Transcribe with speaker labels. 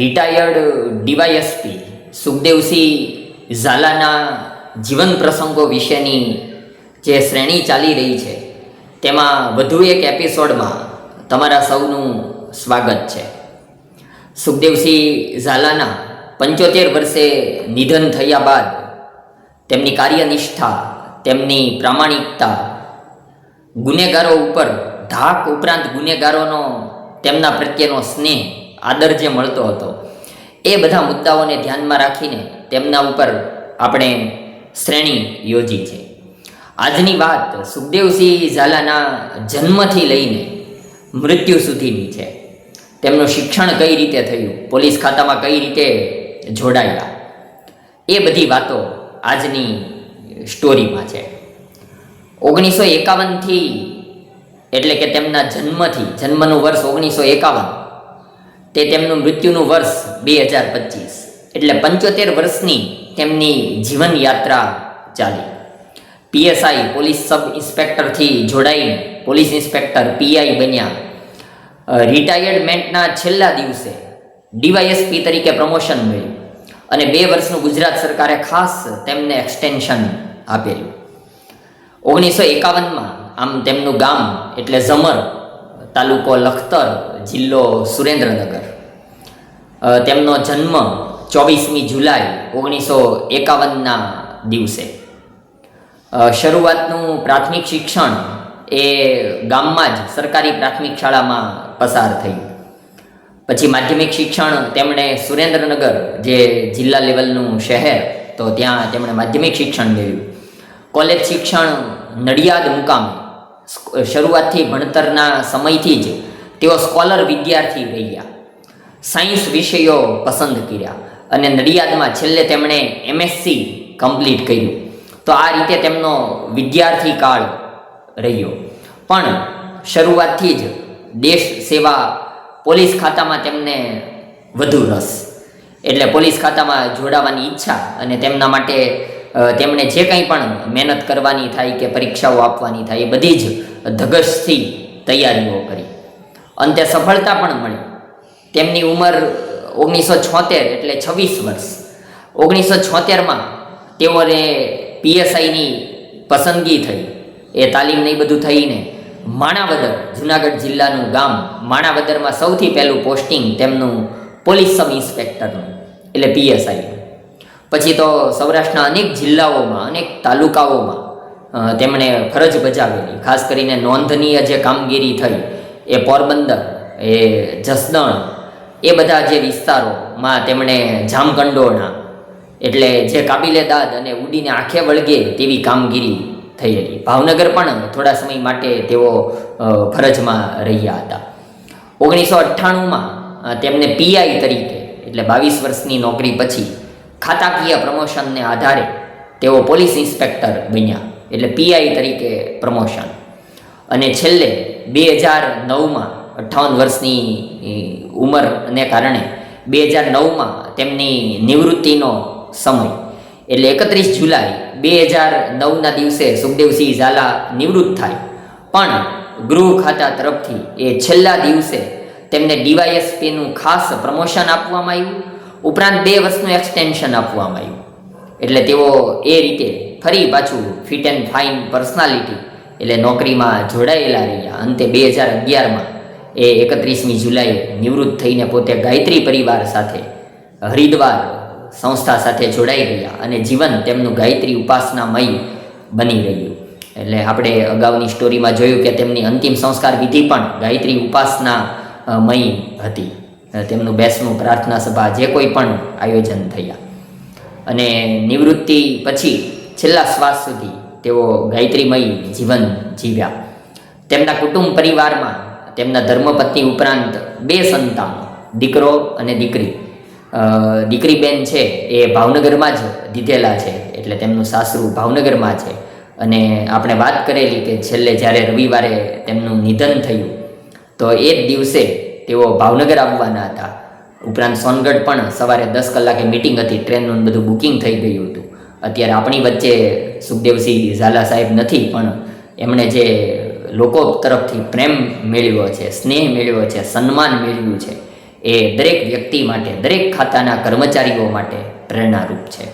Speaker 1: Retired DYSP Sukhdevsinh ઝાલાના જીવન પ્રસંગો વિશેની જે શ્રેણી ચાલી રહી છે, તેમાં વધુ એક એપિસોડમાં તમારા સૌનું સ્વાગત છે. સુખદેવસિંહ ઝાલાના પંચોતેર વર્ષે નિધન થયા બાદ તેમની કાર્યનિષ્ઠા, તેમની પ્રામાણિકતા, ગુનેગારો ઉપર ધાક ઉપરાંત ગુનેગારોનો તેમના પ્રત્યેનો સ્નેહ આદર જે મળતો હતો. એ બધા મુદ્દાઓને ધ્યાનમાં રાખીને તેમના ઉપર આપણે શ્રેણી યોજી છે. આજની વાત સુખદેવસિંહ ઝાલાના જન્મથી લઈને મૃત્યુ સુધીની છે. તેમનું શિક્ષણ કઈ રીતે થયું, પોલીસ ખાતામાં કઈ રીતે જોડાયા, એ બધી વાતો આજની સ્ટોરીમાં છે. ઓગણીસો એકાવનથી, એટલે કે તેમના જન્મથી, જન્મનું વર્ષ ઓગણીસો એકાવન તે તેમનું મૃત્યુનું વર્ષ બે હજાર પચીસ. એટલે પંચોતેર વર્ષની તેમની જીવન યાત્રા ચાલી. પીએસઆઈ પોલીસ સબ ઇન્સ્પેક્ટરથી જોડાઈને પોલીસ ઇન્સ્પેક્ટર પીઆઈ બન્યા. રિટાયર્ડમેન્ટના છેલ્લા દિવસે ડીવાયએસપી તરીકે પ્રમોશન મળ્યું અને બે વર્ષનું ગુજરાત સરકારે ખાસ તેમને એક્સટેન્શન આપેલું. ઓગણીસો એકાવનમાં આમ તેમનું ગામ એટલે ઝમર તાલુકો લખતર જિલ્લો સુરેન્દ્રનગર. તેમનો જન્મ ચોવીસમી જુલાઈ ઓગણીસો એકાવનના દિવસે. શરૂઆતનું પ્રાથમિક શિક્ષણ એ ગામમાં જ સરકારી પ્રાથમિક શાળામાં પસાર થયું. પછી માધ્યમિક શિક્ષણ તેમણે સુરેન્દ્રનગર, જે જિલ્લા લેવલનું શહેર, તો ત્યાં તેમણે માધ્યમિક શિક્ષણ મેળવ્યું. કોલેજ શિક્ષણ નડિયાદ મુકામે શરૂઆતથી ભણતરના સમયથી જ તેઓ સ્કોલર વિદ્યાર્થી રહ્યા. સાયન્સ વિષયો પસંદ કર્યા અને નડિયાદમાં છેલ્લે તેમણે એમએસસી કમ્પ્લીટ કર્યું. તો આ રીતે તેમનો વિદ્યાર્થી કાળ રહ્યો. પણ શરૂઆતથી જ દેશ સેવા પોલીસ ખાતામાં તેમને વધુ રસ. એટલે પોલીસ ખાતામાં જોડાવાની ઈચ્છા અને તેમના માટે તેમણે જે કંઈ પણ મહેનત કરવાની થાય કે પરીક્ષાઓ આપવાની થાય એ બધી જ ધગશથી તૈયારીઓ કરી. અંતે સફળતા પણ મળી. તેમની ઉંમર ઓગણીસો છોતેર એટલે છવ્વીસ વર્ષ. ઓગણીસો છોતેરમાં તેઓને પીએસઆઈની પસંદગી થઈ. એ તાલીમ નહીં બધું થઈને માણાવદર, જુનાગઢ જિલ્લાનું ગામ માણાવદરમાં સૌથી પહેલું પોસ્ટિંગ તેમનું પોલીસ સબ ઇન્સ્પેક્ટરનું એટલે પીએસઆઈ. પછી તો સૌરાષ્ટ્રના અનેક જિલ્લાઓમાં, અનેક તાલુકાઓમાં તેમણે ફરજ બજાવેલી. ખાસ કરીને નોંધનીય જે કામગીરી થઈ, એ પોરબંદર, એ જસદણ, એ બધા જે વિસ્તારોમાં તેમણે જામકંડોરણા એટલે જે કાબિલે દાદ અને ઉડીને આંખે વળગે તેવી કામગીરી થઈ હતી ભાવનગર પણ થોડા સમય માટે તેઓ ફરજમાં રહ્યા હતા. ઓગણીસો અઠ્ઠાણુંમાં તેમને પીઆઈ તરીકે, એટલે બાવીસ વર્ષની નોકરી પછી ખાતાકીય પ્રમોશનને આધારે તેઓ પોલીસ ઇન્સ્પેક્ટર બન્યા. એટલે પીઆઈ તરીકે પ્રમોશન. અને છેલ્લે બે હજાર નવમાં અઠ્ઠાવન વર્ષની ઉંમરને કારણે બે હજાર નવમાં તેમની નિવૃત્તિનો સમય. એટલે એકત્રીસ જુલાઈ બે હજાર નવના દિવસે સુખદેવસિંહ ઝાલા નિવૃત્ત થાય. પણ ગૃહ ખાતા તરફથી એ છેલ્લા દિવસે તેમને ડીવાયએસપીનું ખાસ પ્રમોશન આપવામાં આવ્યું. ઉપરાંત બે વર્ષનું એક્સટેન્શન આપવામાં આવ્યું. એટલે તેઓ એ રીતે ફરી પાછું ફિટ એન્ડ ફાઇન પર્સનાલિટી એટલે નોકરીમાં જોડાયેલા રહ્યા. અંતે બે હજાર અગિયારમાં એ એકત્રીસમી જુલાઈએ નિવૃત્ત થઈને પોતે ગાયત્રી પરિવાર સાથે, હરિદ્વાર સંસ્થા સાથે જોડાઈ ગયા અને જીવન તેમનું ગાયત્રી ઉપાસનામય બની રહ્યું. એટલે આપણે અગાઉની સ્ટોરીમાં જોયું કે તેમની અંતિમ સંસ્કાર વિધિ પણ ગાયત્રી ઉપાસના મય હતી. તેમનું બેસણું પ્રાર્થના સભા જે કોઈ પણ આયોજન થયા. અને નિવૃત્તિ પછી છેલ્લા શ્વાસ સુધી તેઓ ગાયત્રીમય જીવન જીવ્યા. તેમના કુટુંબ પરિવારમાં તેમના ધર્મપત્ની ઉપરાંત બે સંતાનો, દીકરો અને દીકરી. દીકરીબેન દીકરી બેન છે એ ભાવનગરમાં જ દીધેલા છે, એટલે તેમનું સાસરું ભાવનગરમાં છે. અને આપણે વાત કરેલી કે છેલ્લે જ્યારે રવિવારે તેમનું નિધન થયું, તો એ જ દિવસે તેઓ ભાવનગર આવવાના હતા. ઉપરાંત સોનગઢ પણ સવારે દસ કલાકે મિટિંગ હતી. ટ્રેનનું બધું બુકિંગ થઈ ગયું હતું. અત્યારે આપણી વચ્ચે સુખદેવસિંહ ઝાલા સાહેબ નથી, પણ એમણે જે લોકો તરફથી પ્રેમ મેળવ્યો છે, સ્નેહ મેળવ્યો છે, સન્માન મેળવ્યું છે, એ દરેક વ્યક્તિ માટે, દરેક ખાતાના કર્મચારીઓ માટે પ્રેરણારૂપ છે.